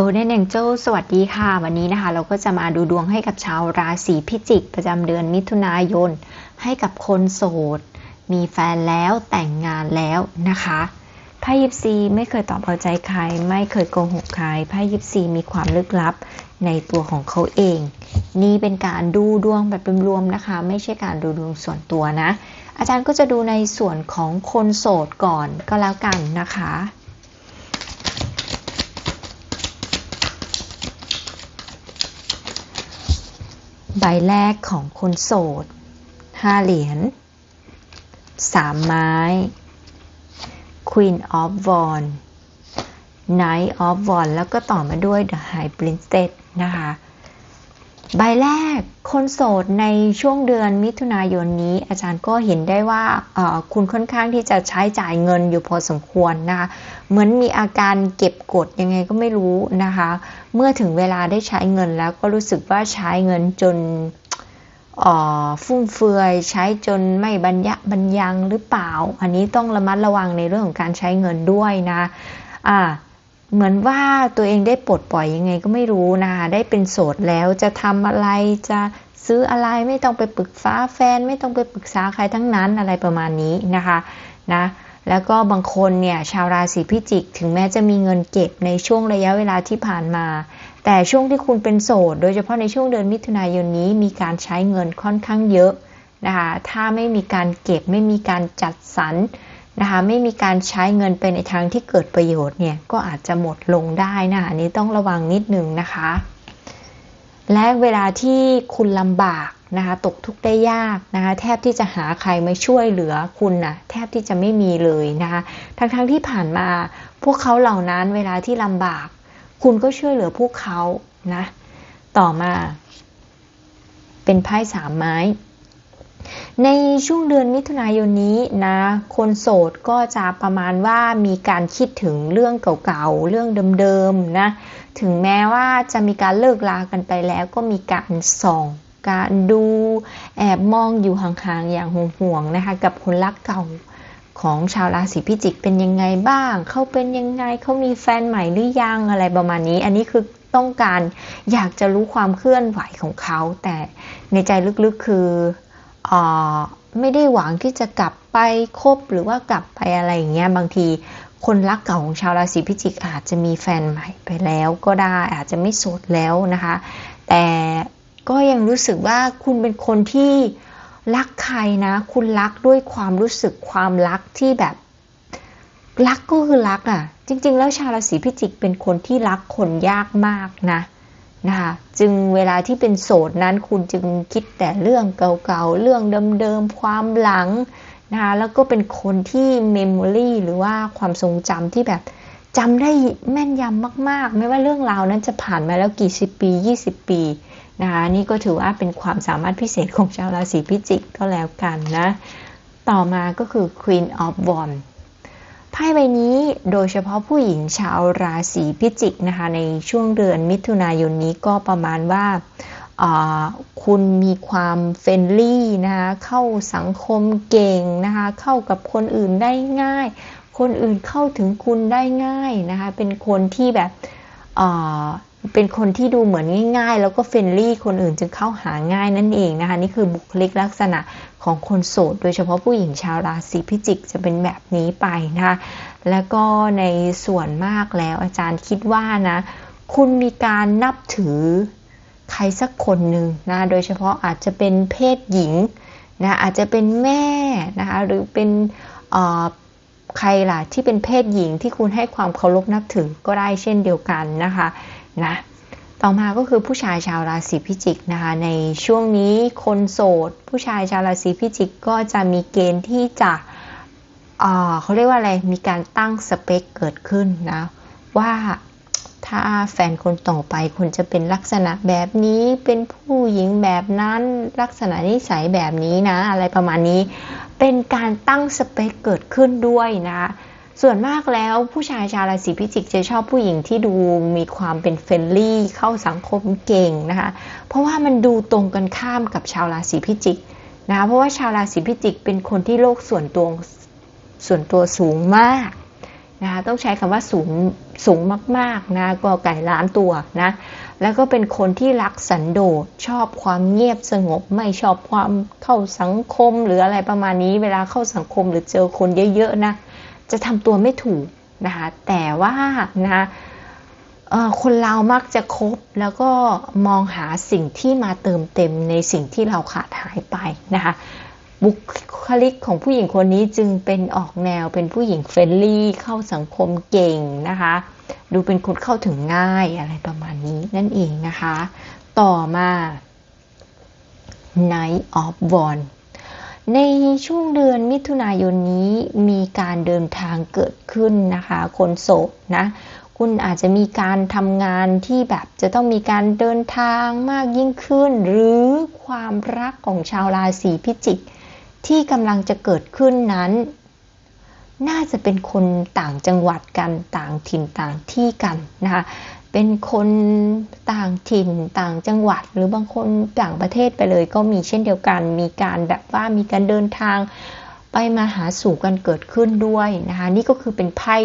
Golden Angel สวัสดีค่ะ วันนี้นะคะ เราก็จะมาดูดวงให้กับชาวราศีพิจิก ประจำเดือนมิถุนายน ให้กับคนโสด มีแฟนแล้วแต่งงานแล้วนะคะไพ่ยิปซีไม่เคยตอบเอาใจใคร ไม่เคยโกหกใครไพ่ยิปซีมีความลึกลับในตัวของเขาเอง นี่เป็นการดูดวงแบบรวมๆนะคะ ไม่ใช่การดูดวงส่วนตัวนะ อาจารย์ก็จะดูในส่วนของคนโสดก่อนก็แล้วกันนะคะ ใบแรกของคนโสดห้าเหรียญสามไม้ Queen of Wands Knight of Wands แล้วก็ต่อมาด้วย The High Princess นะคะ ใบแรกคนโสดในช่วงเดือนมิถุนายนนี้ อาจารย์ก็เห็นได้ว่าคุณค่อนข้างที่จะใช้จ่ายเงินอยู่พอสมควรนะคะเหมือนมีอาการเก็บกดยังไงก็ไม่รู้นะคะ เมื่อถึงเวลาได้ใช้เงินแล้วก็รู้สึกว่าใช้เงินจนฟุ่มเฟือยใช้จนไม่บรรยะบรรยังหรือเปล่า อันนี้ต้องระมัดระวังในเรื่องของการใช้เงินด้วยนะอ่า เหมือนว่าตัวเองได้ปลดปล่อยยังไงก็ไม่รู้นะคะได้เป็นโสดแล้วจะทำอะไรจะซื้ออะไรไม่ต้องไปปรึกษาแฟน ไม่ต้องไปปรึกษาใครทั้งนั้นอะไรประมาณนี้นะคะนะแล้วก็บางคนเนี่ยชาวราศีพิจิกถึงแม้จะมีเงินเก็บในช่วงระยะเวลาที่ผ่านมา แต่ช่วงที่คุณเป็นโสด โดยเฉพาะในช่วงเดือนมิถุนายนนี้มีการใช้เงินค่อนข้างเยอะนะคะถ้าไม่มีการเก็บไม่มีการจัดสรร นะคะไม่มีการใช้เงินไปในทางที่เกิดประโยชน์เนี่ยก็อาจจะหมดลงได้นะอันนี้ต้องระวังนิดนึงนะคะ และเวลาที่คุณลำบากนะคะตกทุกข์ได้ยากนะคะแทบที่จะหาใครมาช่วยเหลือคุณนะแทบที่จะไม่มีเลยนะคะทั้งๆทที่ผ่านมา พวกเขาเหล่านั้นเวลาที่ลำบาก คุณก็ช่วยเหลือพวกเขานะต่อมา เป็นไพ่สามไม้ ในช่วงเดือนมิถุนายนนี้นะ คนโสดก็จะประมาณว่ามีการคิดถึงเรื่องเก่าๆ เรื่องเดิมๆนะ ถึงแม้ว่าจะมีการเลิกลากันไปแล้วก็มีการส่องการดูแอบมองอยู่ห่างๆ อย่างห่วงๆนะคะ กับคนรักเก่าของชาวราศีพิจิกเป็นยังไงบ้าง เขาเป็นยังไงเขามีแฟนใหม่หรือยังอะไรประมาณนี้ อันนี้คือต้องการอยากจะรู้ความเคลื่อนไหวของเขา แต่ในใจลึกๆคือ ไม่ได้หวังที่จะกลับไปคบหรือว่ากลับไปอะไรอย่างเงี้ยบางทีคนรักเก่าของชาวราศีพิจิกอาจจะมีแฟนใหม่ไปแล้วก็ได้อาจจะไม่โสดแล้วนะคะ แต่ก็ยังรู้สึกว่าคุณเป็นคนที่รักใครนะ คุณรักด้วยความรู้สึกความรักที่แบบรักก็คือรักอะ่ะ จริง ๆ แล้วชาวราศีพิจิกเป็นคนที่รักคนยากมากนะ นะคะจึงเวลาที่เป็นโสดนั้นคุณจึงคิดแต่เรื่องเก่าๆ เรื่องเดิมๆ ความหลังนะคะแล้วก็เป็นคนที่เมมโมรีหรือว่าความทรงจำที่แบบจำได้แม่นยำมากๆ ไม่ว่าเรื่องราวนั้นจะผ่านมาแล้วกี่สิบปี 20 ปีนะคะนี่ก็ถือว่าเป็นความสามารถพิเศษของชาวราศีพิจิกก็แล้วกันนะ ต่อมาก็คือ Queen of Wands พ่ใบนี้โดยเฉพาะผู้หญิงชาวราศีพิจิกนะคะ ในช่วงเดือนมิถุนายนนี้ก็ประมาณว่าคุณมีความเฟรนลี่นะคะเข้าสังคมเก่งนะคะ เข้ากับคนอื่นได้ง่าย คนอื่นเข้าถึงคุณได้ง่ายนะคะ เป็นคนที่แบบ เป็นคนที่ดูเหมือนง่าย ๆ แล้วก็เฟรนลี่คนอื่นจึงเข้าหาง่ายนั่นเองนะคะ นี่คือบุคลิกลักษณะของคนโสด โดยเฉพาะผู้หญิงชาวราศีพิจิกจะเป็นแบบนี้ไปนะคะ แล้วก็ในส่วนมากแล้วอาจารย์คิดว่านะ คุณมีการนับถือใครสักคนหนึ่งนะ โดยเฉพาะอาจจะเป็นเพศหญิงนะอาจจะเป็นแม่นะคะหรือเป็นใครล่ะที่เป็นเพศหญิงที่คุณให้ความเคารพนับถือก็ได้เช่นเดียวกันนะคะ นะต่อมาก็คือผู้ชายชาวราศีพิจิกนะคะ ในช่วงนี้คนโสด ผู้ชายชาวราศีพิจิกก็จะมีเกณฑ์ที่จะเขาเรียกว่าอะไร มีการตั้งสเปคเกิดขึ้นนะ ว่าถ้าแฟนคนต่อไปคุณจะเป็นลักษณะแบบนี้เป็นผู้หญิงแบบนั้นลักษณะนิสัยแบบนี้นะ อะไรประมาณนี้ เป็นการตั้งสเปคเกิดขึ้นด้วยนะ ส่วนมากแล้วผู้ชายชาวราศีพิจิกจะชอบผู้หญิงที่ดูมีความเป็นเฟรนลี่เข้าสังคมเก่งนะคะ เพราะว่ามันดูตรงกันข้ามกับชาวราศีพิจิกนะคะเพราะว่าชาวราศีพิจิกเป็นคนที่โลกส่วนตัวส่วนตัวสูงมากนะคะต้องใช้คำว่าสูงสูงมากๆนะก็ไก่ล้านตัวนะแล้วก็เป็นคนที่รักสันโดษชอบความเงียบสงบไม่ชอบความเข้าสังคมหรืออะไรประมาณนี้ เวลาเข้าสังคมหรือเจอคนเยอะๆนะ จะทำตัวไม่ถูกนะคะแต่ว่านะคนเรามักจะคบแล้วก็มองหาสิ่งที่มาเติมเต็มในสิ่งที่เราขาดหายไปนะคะบุคลิกของผู้หญิงคนนี้จึงเป็นออกแนวเป็นผู้หญิงเฟรนลี่เข้าสังคมเก่งนะคะ ดูเป็นคนเข้าถึงง่ายอะไรประมาณนี้นั่นเองนะคะ ต่อมา Night of One ในช่วงเดือนมิถุนายนนี้มีการเดินทางเกิดขึ้นนะคะ คนโสดนะ คุณอาจจะมีการทำงานที่แบบจะต้องมีการเดินทางมากยิ่งขึ้น หรือความรักของชาวราศีพิจิก ที่กำลังจะเกิดขึ้นนั้น น่าจะเป็นคนต่างจังหวัดกันต่างถิ่นต่างที่กันนะคะ เป็นคนต่างถิ่นต่างจังหวัด หรือบางคนต่างประเทศไปเลย ก็มีเช่นเดียวกัน มีการแบบว่ามีการเดินทางไปมาหาสู่กันเกิดขึ้นด้วยนะคะ นี่ก็คือเป็นไพ่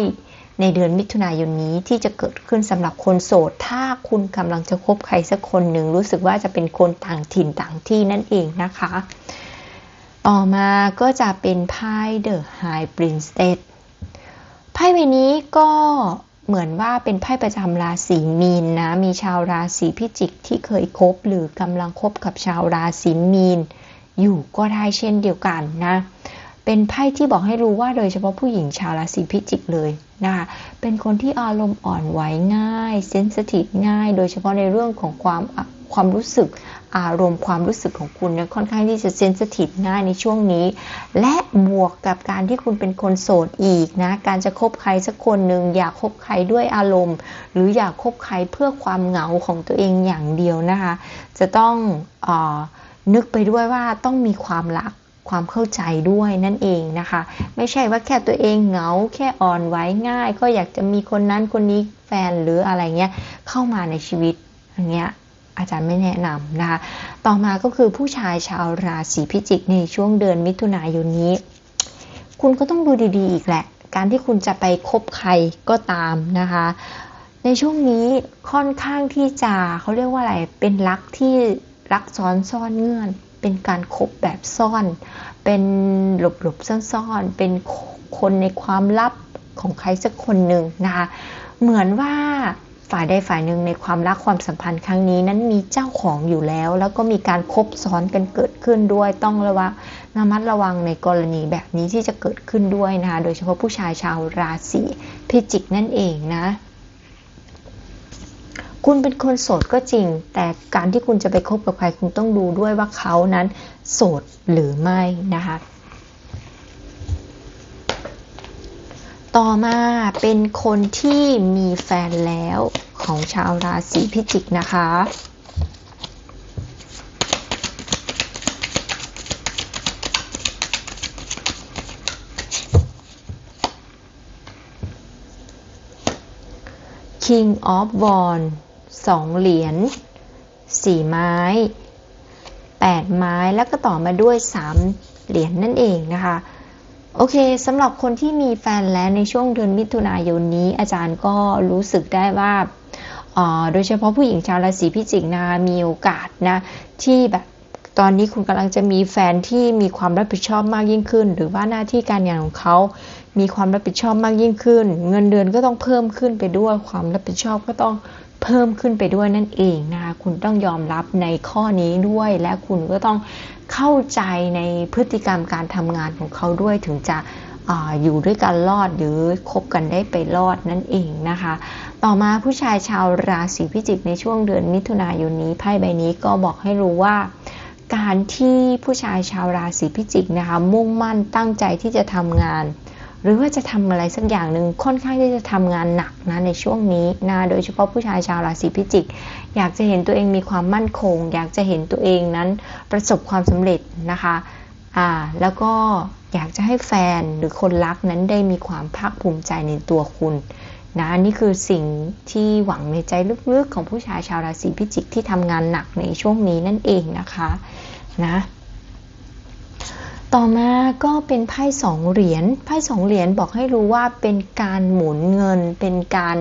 ในเดือนมิถุนายนนี้ที่จะเกิดขึ้นสำหรับคนโสด ถ้าคุณกำลังจะคบใครสักคนหนึ่งรู้สึกว่าจะเป็นคนต่างถิ่นต่างที่นั่นเองนะคะ ต่อมาก็จะเป็นไพ่ The High Princess ไพ่ใบนี้ก็ เหมือนว่าเป็นไพ่ประจำราศีมีนนะ มีชาวราศีพิจิกที่เคยคบหรือกำลังคบกับชาวราศีมีน อยู่ก็ได้เช่นเดียวกันนะ เป็นไพ่ที่บอกให้รู้ว่าโดยเฉพาะผู้หญิงชาวราศีพิจิกเลยนะคะ เป็นคนที่อารมณ์อ่อนไหวง่าย เซนสทีฟง่าย โดยเฉพาะในเรื่องของความความรู้สึก อารมณ์ความรู้สึกของคุณเนี่ยค่อนข้างที่จะเซนซิทีฟง่ายในช่วงนี้ และบวกกับการที่คุณเป็นคนโสดอีกนะ การจะคบใครสักคนหนึ่งอยากคบใครด้วยอารมณ์ หรืออยากคบใครเพื่อความเหงาของตัวเองอย่างเดียวนะคะ จะต้องอนึกไปด้วยว่าต้องมีความรักความเข้าใจด้วยนั่นเองนะคะ ไม่ใช่ว่าแค่ตัวเองเหงาแค่อ่อนไหวง่าย ก็อยากจะมีคนนั้นคนนี้แฟนหรืออะไรเงี้ยเข้ามาในชีวิตอย่างเงี้ย อาจารย์ไม่แนะนำนะคะ ต่อมาก็คือผู้ชายชาวราศีพิจิกในช่วงเดือนมิถุนายนนี้ คุณก็ต้องดูดีๆ อีกแหละ การที่คุณจะไปคบใครก็ตามนะคะ ในช่วงนี้ค่อนข้างที่จะเขาเรียกว่าอะไร เป็นรักที่รักซ้อนซ่อนเงื่อน เป็นการคบแบบซ่อน เป็นหลบๆซ่อนๆเป็นคนในความลับของใครสักคนหนึ่งนะคะ เหมือนว่า ฝ่ายใดฝ่ายหนึ่งในความรักความสัมพันธ์ครั้งนี้นั้นมีเจ้าของอยู่แล้ว แล้วก็มีการคบซ้อนกันเกิดขึ้นด้วย ต้องระวังระมัดระวังในกรณีแบบนี้ที่จะเกิดขึ้นด้วยนะคะโดยเฉพาะผู้ชายชาวราศีพิจิกนั่นเองนะคุณเป็นคนโสดก็จริง แต่การที่คุณจะไปคบกับใครคุณต้องดูด้วยว่าเขานั้นโสดหรือไม่นะคะ ต่อมาเป็นคนที่มีแฟนแล้วของชาวราศีพิจิกนะคะ King of w a n d สองเหรียญสี่ไม้แปดไม้แล้วก็ต่อมาด้วยสามเหรียญนนั่นเองนะคะ โอเคสำหรับคนที่มีแฟนแล้วในช่วงเดือนมิถุนายนนี้ อาจารย์ก็รู้สึกได้ว่าโดยเฉพาะผู้หญิงชาวราศีพิจิกนะมีโอกาสนะ ที่แบบตอนนี้คุณกำลังจะมีแฟนที่มีความรับผิดชอบมากยิ่งขึ้น หรือว่าหน้าที่การงานของเขามีความรับผิดชอบมากยิ่งขึ้น เงินเดือนก็ต้องเพิ่มขึ้นไปด้วยความรับผิดชอบก็ต้อง เพิ่มขึ้นไปด้วยนั่นเองนะคะคุณต้องยอมรับในข้อนี้ด้วย และคุณก็ต้องเข้าใจในพฤติกรรมการทำงานของเขาด้วยถึงจะออยู่ด้วยกันรอดหรือคบกันได้ไปรอดนั่นเองนะคะ ต่อมาผู้ชายชาวราศีพิจิกในช่วงเดือนมิถุนายนนี้ไพ่ใบนี้ก็บอกให้รู้ว่า การที่ผู้ชายชาวราศีพิจิกนะคะมุ่งมั่นตั้งใจที่จะทำงาน หรือว่าจะทำอะไรสักอย่างหนึ่งค่อนข้างที่จะทำงานหนักนะในช่วงนี้นะโดยเฉพาะผู้ชายชาวราศีพิจิก อยากจะเห็นตัวเองมีความมั่นคง อยากจะเห็นตัวเองนั้นประสบความสำเร็จนะคะอ่าแล้วก็อยากจะให้แฟนหรือคนรักนั้นได้มีความภาคภูมิใจในตัวคุณนะนี่คือสิ่งที่หวังในใจลึกๆของผู้ชายชาวราศีพิจิกที่ทำงานหนักในช่วงนี้นั่นเองนะคะนะ ต่อมาก็เป็นไพ่สองเหรียญ ไพ่สองเหรียญบอกให้รู้ว่าเป็นการหมุนเงิน เป็นการ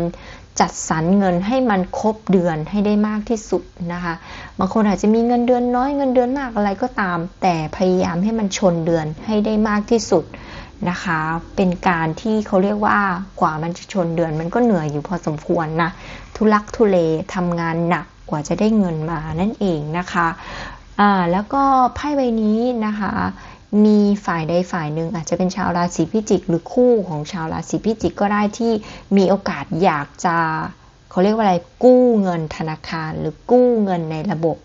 จัดสรรเงินให้มันครบเดือนให้ได้มากที่สุดนะคะ บางคนอาจจะมีเงินเดือนน้อยเงินเดือนมากอะไรก็ตาม แต่พยายามให้มันชนเดือนให้ได้มากที่สุดนะคะ เป็นการที่เขาเรียกว่ากว่ามันจะชนเดือนมันก็เหนื่อยอยู่พอสมควรนะ ทุลักทุเลทำงานหนักกว่าจะได้เงินมานั่นเองนะคะ อ่าแล้วก็ไพ่ใบนี้นะคะ มีฝ่ายใดฝ่ายหนึ่งอาจจะเป็นชาวราศีพิจิก หรือคู่ของชาวราศีพิจิกก็ได้ที่มีโอกาสอยากจะเขาเรียกว่าอะไรกู้เงินธนาคารหรือกู้เงินในระบบ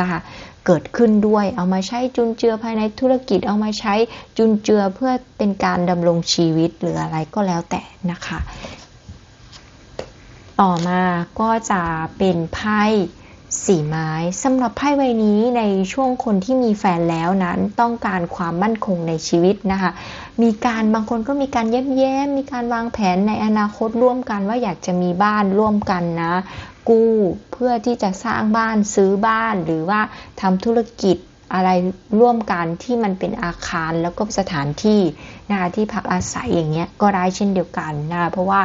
นะคะเกิดขึ้นด้วยเอามาใช้จุนเจือภายในธุรกิจเอามาใช้จุนเจือเพื่อเป็นการดำรงชีวิตหรืออะไรก็แล้วแต่นะคะ ต่อมาก็จะเป็นไพ่ สี่ไม้สำหรับไพ่ใบนี้ในช่วงคนที่มีแฟนแล้วนั้นต้องการความมั่นคงในชีวิตนะคะ มีการบางคนก็มีการแย้มแย้มมีการวางแผนในอนาคตร่วมกันว่าอยากจะมีบ้านร่วมกันนะ กู้เพื่อที่จะสร้างบ้านซื้อบ้านหรือว่าทำธุรกิจอะไรร่วมกันที่มันเป็นอาคารแล้วก็สถานที่นะคะที่พักอาศัยอย่างเงี้ยก็ได้เช่นเดียวกันนะเพราะว่า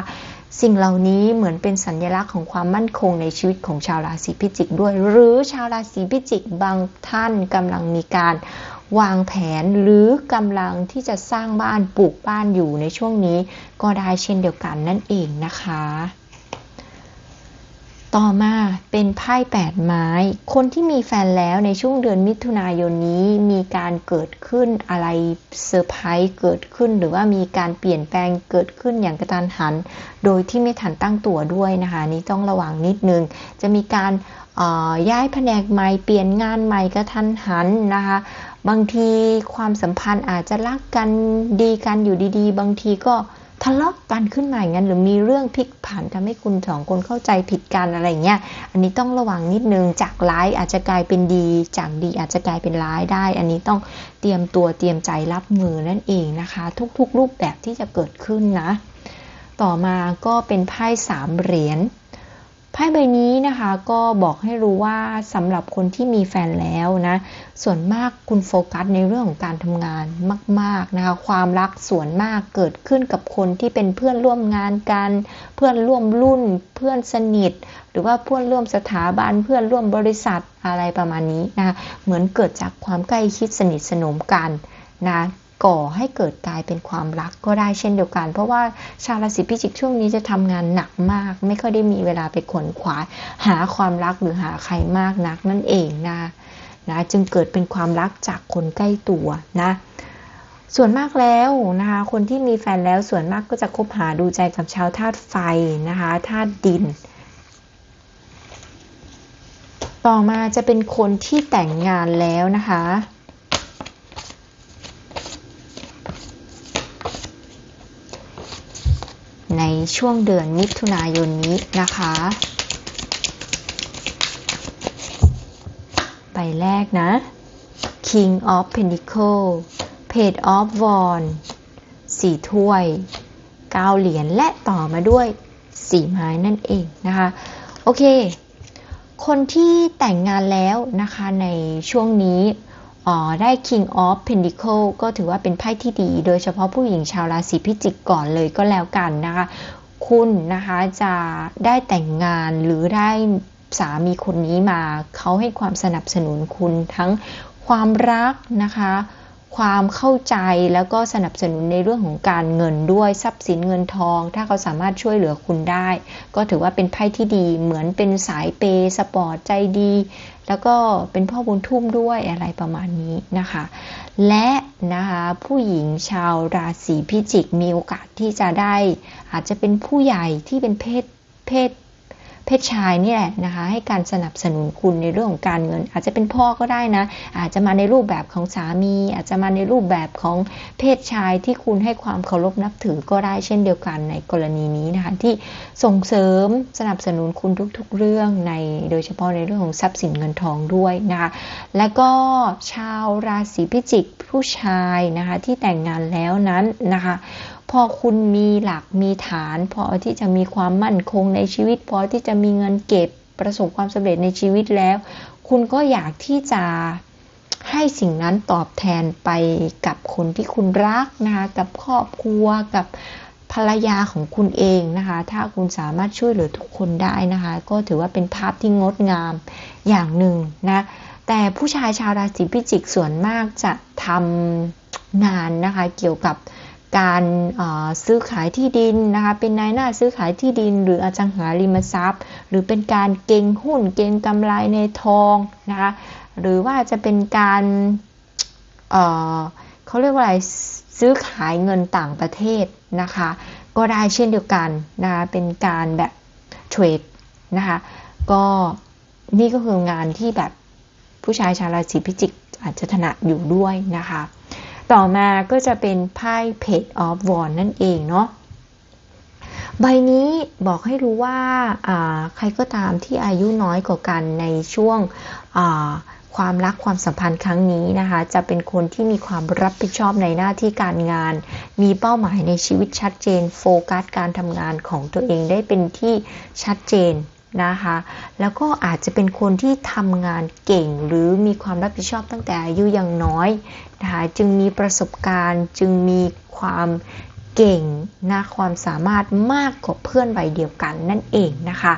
สิ่งเหล่านี้เหมือนเป็นสัญลักษณ์ของความมั่นคงในชีวิตของชาวราศีพิจิกด้วย หรือชาวราศีพิจิกบางท่านกำลังมีการวางแผนหรือกำลังที่จะสร้างบ้านปลูกบ้านอยู่ในช่วงนี้ ก็ได้เช่นเดียวกันนั่นเองนะคะ ต่อมาเป็นไพ่แปดไม้ คนที่มีแฟนแล้วในช่วงเดือนมิถุนายนนี้มีการเกิดขึ้นอะไรเซอร์ไพรส์เกิดขึ้น หรือว่ามีการเปลี่ยนแปลงเกิดขึ้นอย่างกระทันหัน โดยที่ไม่ทันตั้งตัวด้วยนะคะนี้ต้องระวังนิดนึง จะมีการย้ายแผนกใหม่เปลี่ยนงานใหม่กระทันหันนะคะบางทีความสัมพันธ์อาจจะรักกันดีกันอยู่ดีๆ บางทีก็ ทะเลาะกันขึ้นมาอย่างนั้นหรือมีเรื่องพลิกผันทำให้คุณสองคนเข้าใจผิดกันอะไรเงี้ยอันนี้ต้องระวังนิดนึงจากร้ายอาจจะกลายเป็นดี จากดีอาจจะกลายเป็นร้ายได้ อันนี้ต้องเตรียมตัวเตรียมใจรับมือนั่นเองนะคะ ทุกๆ รูปแบบที่จะเกิดขึ้นนะ ต่อมาก็เป็นไพ่สามเหรียญ ไพ่ใบนี้นะคะก็บอกให้รู้ว่าสำหรับคนที่มีแฟนแล้วนะส่วนมากคุณโฟกัสในเรื่องของการทำงานมากๆนะคะความรักส่วนมากเกิดขึ้นกับคนที่เป็นเพื่อนร่วมงานกัน เพื่อนร่วมรุ่น เพื่อนสนิท หรือว่าเพื่อนร่วมสถาบันเพื่อนร่วมบริษัทอะไรประมาณนี้นะคะเหมือนเกิดจากความใกล้ชิดสนิทสนมกันนะ ก่อให้เกิดกลายเป็นความรักก็ได้เช่นเดียวกัน เพราะว่าชาวราศีพิจิกช่วงนี้จะทำงานหนักมาก ไม่ค่อยได้มีเวลาไปขวนขวายหาความรักหรือหาใครมากนักนั่นเองนะนะจึงเกิดเป็นความรักจากคนใกล้ตัวนะส่วนมากแล้วนะคะคนที่มีแฟนแล้วส่วนมากก็จะคบหาดูใจกับชาวธาตุไฟนะคะธาตุดิน ต่อมาจะเป็นคนที่แต่งงานแล้วนะคะ ในช่วงเดือนมิถุนายนนี้นะคะไปแรกนะ King of Pentacle Page of Wands สี่ถ้วยเก้าเหรียญและต่อมาด้วยสี่ไม้นั่นเองนะคะ โอเค คนที่แต่งงานแล้วนะคะในช่วงนี้ ได้ King of Pentacle ก็ถือว่าเป็นไพ่ที่ดี โดยเฉพาะผู้หญิงชาวราศีพิจิกก่อนเลยก็แล้วกันนะคะ คุณนะคะจะได้แต่งงานหรือได้สามีคนนี้มา เขาให้ความสนับสนุนคุณทั้งความรักนะคะ ความเข้าใจแล้วก็สนับสนุนในเรื่องของการเงินด้วยทรัพย์สินเงินทอง ถ้าเขาสามารถช่วยเหลือคุณได้ ก็ถือว่าเป็นไพ่ที่ดีเหมือนเป็นสายเปสปอร์ตใจดี แล้วก็เป็นพ่อบุญทุ่มด้วยอะไรประมาณนี้นะคะ และนะคะผู้หญิงชาวราศีพิจิกมีโอกาสที่จะได้ อาจจะเป็นผู้ใหญ่ที่เป็นเพศเพศ เพศชายนี่แหละนะคะให้การสนับสนุนคุณในเรื่องของการเงิน อาจจะเป็นพ่อก็ได้นะ อาจจะมาในรูปแบบของสามี อาจจะมาในรูปแบบของเพศชายที่คุณให้ความเคารพนับถือก็ได้เช่นเดียวกันในกรณีนี้นะคะที่ส่งเสริมสนับสนุนคุณทุกๆเรื่องในโดยเฉพาะในเรื่องของทรัพย์สินเงินทองด้วยนะคะและก็ชาวราศีพิจิกผู้ชายนะคะที่แต่งงานแล้วนั้นนะคะ พอคุณมีหลักมีฐาน พอที่จะมีความมั่นคงในชีวิต พอที่จะมีเงินเก็บประสบความสำเร็จในชีวิตแล้ว คุณก็อยากที่จะให้สิ่งนั้นตอบแทนไปกับคนที่คุณรักนะคะกับครอบครัวกับภรรยาของคุณเองนะคะ ถ้าคุณสามารถช่วยเหลือทุกคนได้นะคะ ก็ถือว่าเป็นภาพที่งดงามอย่างหนึ่งนะแต่ผู้ชายชาวราศีพิจิกส่วนมากจะทำงานนะคะ เกี่ยวกับ การซื้อขายที่ดินนะคะเป็นนายหน้าซื้อขายที่ดิน หรืออาจังหาริมทรัพย์ หรือเป็นการเก็งหุ้นเก็งกำไรในทองนะคะหรือว่าจะเป็นการเเขาเรียกว่าอะไรซื้อขายเงินต่างประเทศนะคะก็ได้เช่นเดียวกันนะคะเป็นการแบบเทรดนะคะก็นี่ก็คืองานที่แบบผู้ชายชาวราศีพิจิกอาจจะถนัดอยู่ด้วยนะคะ ต่อมาก็จะเป็นไพ่เพจออฟวอนนั่นเองเนาะใบนี้บอกให้รู้ว่าใครก็ตามที่อายุน้อยกว่ากันในช่วงความรักความสัมพันธ์ครั้งนี้นะคะ จะเป็นคนที่มีความรับผิดชอบในหน้าที่การงาน มีเป้าหมายในชีวิตชัดเจน โฟกัสการทำงานของตัวเองได้เป็นที่ชัดเจน นะคะ แล้วก็อาจจะเป็นคนที่ทำงานเก่งหรือมีความรับผิดชอบตั้งแต่อายุยังน้อยนะคะจึงมีประสบการณ์จึงมีความ เก่งนะความสามารถมากกว่าเพื่อนวัยเดียวกันนั่นเองนะคะ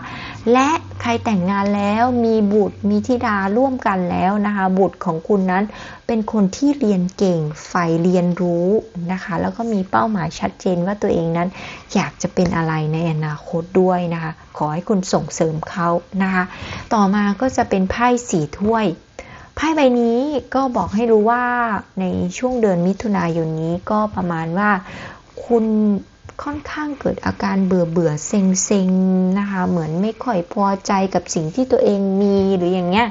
และใครแต่งงานแล้วมีบุตรมีธิดาร่วมกันแล้วนะคะ บุตรของคุณนั้นเป็นคนที่เรียนเก่งใฝ่เรียนรู้นะคะ แล้วก็มีเป้าหมายชัดเจนว่าตัวเองนั้นอยากจะเป็นอะไรในอนาคตด้วยนะคะ ขอให้คุณส่งเสริมเขานะคะ ต่อมาก็จะเป็นไพ่สีถ้วยไพ่ใบนี้ก็บอกให้รู้ว่าในช่วงเดือนมิถุนายนนี้ก็ประมาณว่า คุณค่อนข้างเกิดอาการเบื่อเบื่อเซ็งเซ็งนะคะ เหมือนไม่ค่อยพอใจกับสิ่งที่ตัวเองมีหรืออย่างเงี้ย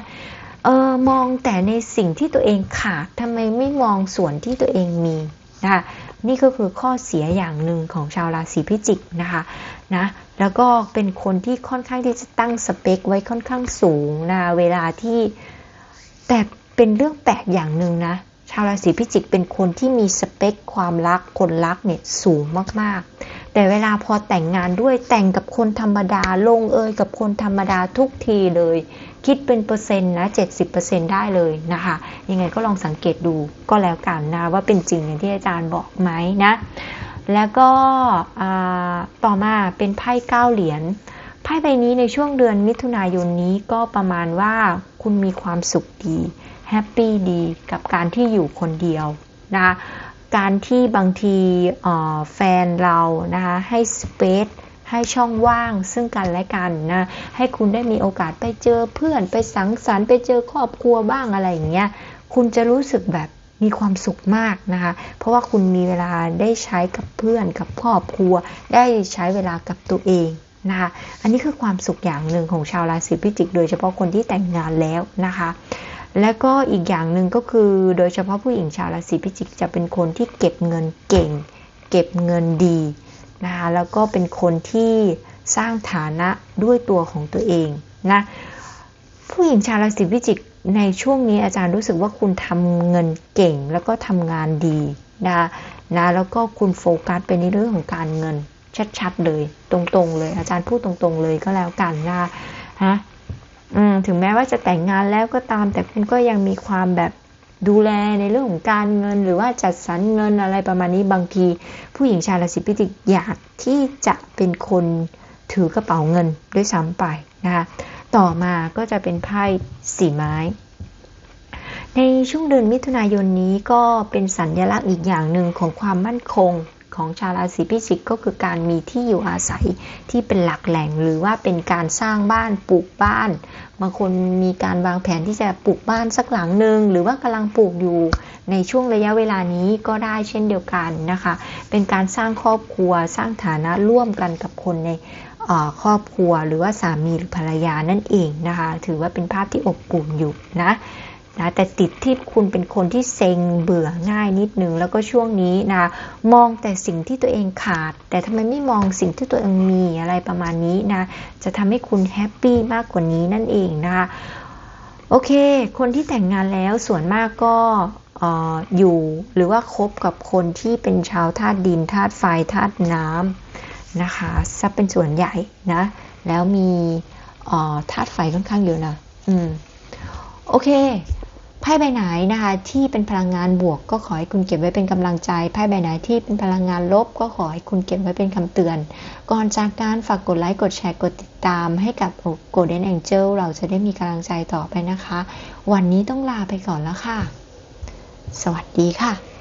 เออมองแต่ในสิ่งที่ตัวเองขาดทำไมไม่มองส่วนที่ตัวเองมีนะคะนี่ก็คือข้อเสียอย่างหนึ่งของชาวราศีพิจิกนะคะนะแล้วก็เป็นคนที่ค่อนข้างที่จะตั้งสเปคไว้ค่อนข้างสูงนะเวลาที่แต่เป็นเรื่องแปลกอย่างหนึ่งนะ ชาวราศีพิจิกเป็นคนที่มีสเปคความรักคนรักเนี่ยสูงมากๆ แต่เวลาพอแต่งงานด้วยแต่งกับคนธรรมดาลงเอยกับคนธรรมดาทุกทีเลย คิดเป็นเปอร์เซ็นต์นะ 70%ได้เลยนะคะ ยังไงก็ลองสังเกตดูก็แล้วกันนะว่าเป็นจริงอย่างที่อาจารย์บอกไหมนะ แล้วก็ต่อมาเป็นไพ่เก้าเหรียญไพ่ใบนี้ในช่วงเดือนมิถุนายนนี้ก็ประมาณว่าคุณมีความสุขดี แฮปปี้ดีกับการที่อยู่คนเดียวนะคะการที่บางทีแฟนเรานะคะให้สเปซให้ช่องว่างซึ่งกันและกันนะให้คุณได้มีโอกาสไปเจอเพื่อนไปสังสรรค์ไปเจอครอบครัวบ้างอะไรอย่างเงี้ยคุณจะรู้สึกแบบมีความสุขมากนะคะ เพราะว่าคุณมีเวลาได้ใช้กับเพื่อนกับครอบครัว ได้ใช้เวลากับตัวเองนะคะ อันนี้คือความสุขอย่างหนึ่งของชาวราศีพิจิก โดยเฉพาะคนที่แต่งงานแล้วนะคะ และก็อีกอย่างหนึ่งก็คือ โดยเฉพาะผู้หญิงชาวราศีพิจิกจะเป็นคนที่เก็บเงินเก่ง เก็บเงินดีนะคะแล้วก็เป็นคนที่สร้างฐานะด้วยตัวของตัวเองนะผู้หญิงชาวราศีพิจิกในช่วงนี้อาจารย์รู้สึกว่าคุณทำเงินเก่งแล้วก็ทำงานดีนะนะแล้วก็คุณโฟกัสไปในเรื่องของการเงินชัดๆเลย ตรงๆเลย อาจารย์พูดตรงๆเลยก็แล้วกันนะฮะ ถึงแม้ว่าจะแต่งงานแล้วก็ตาม แต่คุณก็ยังมีความแบบดูแลในเรื่องของการเงินหรือว่าจัดสรรเงินอะไรประมาณนี้บางที ผู้หญิงชาวราศีพิจิกอยากที่จะเป็นคนถือกระเป๋าเงินด้วยซ้ำไปนะคะต่อมาก็จะเป็นไพ่สีไม้ ในช่วงเดือนมิถุนายนนี้ก็เป็นสัญญลักษณ์อีกอย่างหนึ่งของความมั่นคง ของชาวราศีพิจิกก็คือการมีที่อยู่อาศัยที่เป็นหลักแหล่ง หรือว่าเป็นการสร้างบ้านปลูกบ้านบางคนมีการวางแผนที่จะปลูกบ้านสักหลังหนึ่งหรือว่ากำลังปลูกอยู่ในช่วงระยะเวลานี้ก็ได้เช่นเดียวกันนะคะ เป็นการสร้างครอบครัวสร้างฐานะร่วมกันกับคนในครอบครัวหรือว่าสามีหรือภรรยานั่นเองนะคะ ถือว่าเป็นภาพที่อบอุ่นอยู่นะ นะแต่ติดที่คุณเป็นคนที่เซ็งเบื่อง่ายนิดนึง แล้วก็ช่วงนี้นะมองแต่สิ่งที่ตัวเองขาด แต่ทำไมไม่มองสิ่งที่ตัวเองมีอะไรประมาณนี้นะจะทำให้คุณแฮปปี้มากกว่านี้นั่นเองนะคะโอเค คนที่แต่งงานแล้วส่วนมากก็อยู่หรือว่าคบกับคนที่เป็นชาวธาตุดินธาตุไฟธาตุน้ำนะคะซับเป็นส่วนใหญ่นะ แล้วมีธาตุไฟค่อนข้างเยอะนะ อืม โอเค ไพ่ใบไหนนะคะที่เป็นพลังงานบวก ก็ขอให้คุณเก็บไว้เป็นกำลังใจไพ่ใบไหนที่เป็นพลังงานลบ ก็ขอให้คุณเก็บไว้เป็นคำเตือน ก่อนจากการฝากกดไลค์กดแชร์กดติดตามให้กับ Golden Angel เราจะได้มีกำลังใจต่อไปนะคะ วันนี้ต้องลาไปก่อนแล้วค่ะ สวัสดีค่ะ